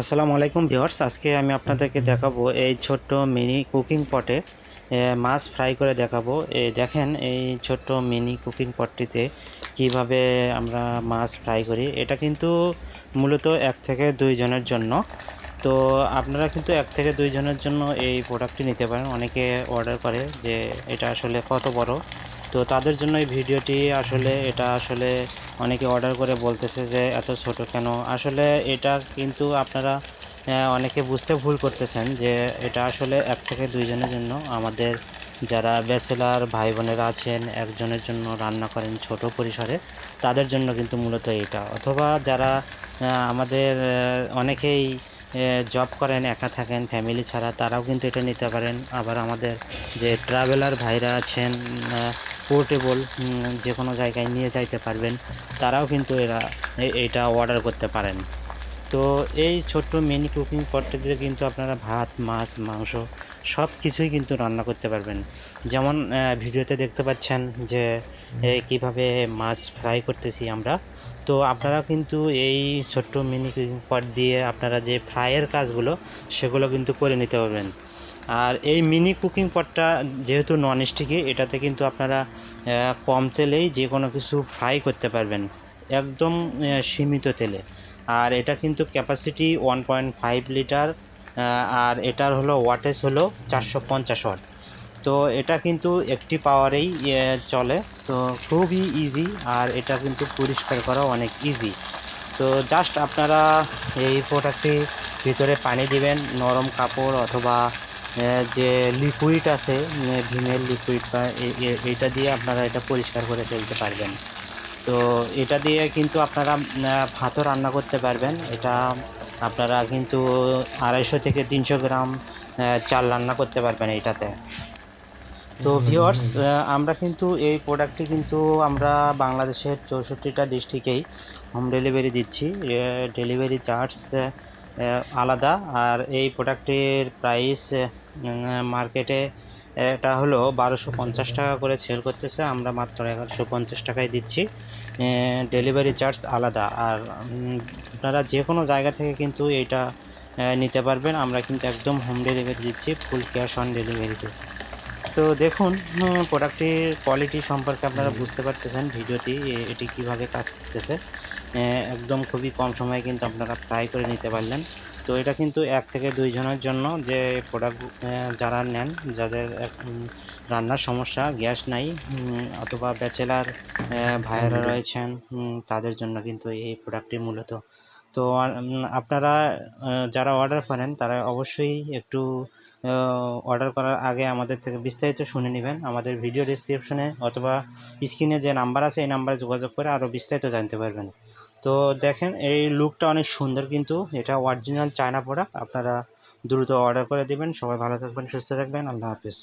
আসসালামু আলাইকুম ভিউয়ার্স, আজকে আমি আপনাদেরকে দেখাবো এই ছোট্ট মিনি কুকিং পটে মাছ ফ্রাই করে দেখাবো। এই দেখেন এই ছোট্ট মিনি কুকিং পটটিতে কীভাবে আমরা মাছ ফ্রাই করি। এটা কিন্তু মূলত এক থেকে দুইজনের জন্য। তো আপনারা কিন্তু এক থেকে দুইজনের জন্য এই প্রোডাক্টটি নিতে পারেন। অনেকে অর্ডার করে যে এটা আসলে কত বড়। তো তাদের জন্য এই ভিডিওটি আসলে, এটা আসলে অনেকে অর্ডার করে বলতেছে যে, এত ছোট কেন? আসলে এটা কিন্তু আপনারা অনেকে বুঝতে ভুল করতেছেন যে, এটা আসলে এক থেকে দুইজনের জন্য। আমাদের যারা ব্যাচেলার ভাই বোনেরা আছেন, একজনের জন্য রান্না করেন ছোট পরিসরে, তাদের জন্য কিন্তু মূলত এটা। অথবা যারা আমাদের অনেকেই জব করেন, একা থাকেন ফ্যামিলি ছাড়া, তারাও কিন্তু এটা নিতে পারেন। আবার আমাদের যে ট্রাভেলার ভাইরা আছেন পোর্টেবল যে কোনো জায়গায় নিয়ে যাইতে পারবেন, তারাও কিন্তু এরা এটা অর্ডার করতে পারেন। তো এই ছোট্ট মিনি কুকিং পটটিতে কিন্তু আপনারা ভাত, মাছ, মাংস সব কিছুই কিন্তু রান্না করতে পারবেন। যেমন ভিডিওতে দেখতে পাচ্ছেন যে কীভাবে মাছ ফ্রাই করতেছি আমরা। তো আপনারা কিন্তু এই ছোট্ট মিনি কুকিং পট দিয়ে আপনারা যে ফ্রাইয়ের কাজগুলো, সেগুলো কিন্তু করে নিতে পারবেন। আর এই মিনি কুকিং পটটা যেহেতু নন স্টিকি এটাতে কিন্তু আপনারা কম তেলেই যে কোনো কিছু ফ্রাই করতে পারবেন, একদম সীমিত তেলে। আর এটা কিন্তু capacity one point five litre আর এটার হলো ওয়াটেজ হলো চারশো পঞ্চাশ ওয়াট তো এটা কিন্তু একটি পাওয়ারেই চলে। তো খুবই ইজি আর এটা কিন্তু পরিষ্কার করা অনেক ইজি তো জাস্ট আপনারা এই প্রোডাক্টটি ভিতরে পানি দিবেন, নরম কাপড় অথবা যে লিকুইড আছে ভিমের লিকুইড বা এ- এ- এটা দিয়ে আপনারা এটা পরিষ্কার করে ফেলতে পারবেন। তো এটা দিয়ে কিন্তু আপনারা ভাতও রান্না করতে পারবেন। এটা আপনারা কিন্তু আড়াইশো থেকে তিনশো গ্রাম চাল রান্না করতে পারবেন এইটাতে তো ভিউয়ার্স আমরা কিন্তু এই প্রোডাক্টটি কিন্তু আমরা বাংলাদেশের চৌষট্টিটা ডিস্ট্রিক্টেই হোম ডেলিভারি দিচ্ছি। ডেলিভারি চার্জ আলাদা। আর এই প্রোডাক্টটির প্রাইস মার্কেটে এটা হলো বারোশো পঞ্চাশ টাকা করে সেল করতেছে। আমরা মাত্র এগারোশো পঞ্চাশ টাকায় দিচ্ছি। ডেলিভারি চার্জ আলাদা। আর আপনারা যে কোনো জায়গা থেকে কিন্তু এটা নিতে পারবেন। আমরা কিন্তু একদম হোম ডেলিভারি দিচ্ছি ফুল ক্যাশ অন ডেলিভারিতে তো দেখুন প্রোডাক্টটির কোয়ালিটি সম্পর্কে আপনারা বুঝতে পারতেছেন ভিডিওটি এটি কীভাবে কাজ করতেছে। একদম খুবই কম সময়ে কিন্তু আপনারা ফ্রাই করে নিতে পারলেন। তো এটা কিন্তু এক থেকে দুইজনের জন্য যে প্রোডাক্ট যারা নেন যাদের রান্নার সমস্যা গ্যাস নাই অথবা ব্যাচেলার ভাইয়েরা রয়েছেন তাদের জন্য কিন্তু এই প্রোডাক্টটি মূলত তো আপনারা যারা অর্ডার করেন, তারা অবশ্যই একটু অর্ডার করার আগে আমাদের থেকে বিস্তারিত শুনে নেবেন। আমাদের ভিডিও ডিসক্রিপশনে অথবা স্ক্রিনে যে নাম্বার আছে, এই নাম্বারে যোগাযোগ করে আরও বিস্তারিত জানতে পারবেন। তো দেখেন, এই লুকটা অনেক সুন্দর কিন্তু। এটা অরিজিনাল চায়না প্রোডাক্ট আপনারা দ্রুত অর্ডার করে দিবেন। সবাই ভালো থাকবেন, সুস্থ থাকবেন। আল্লাহ হাফিজ।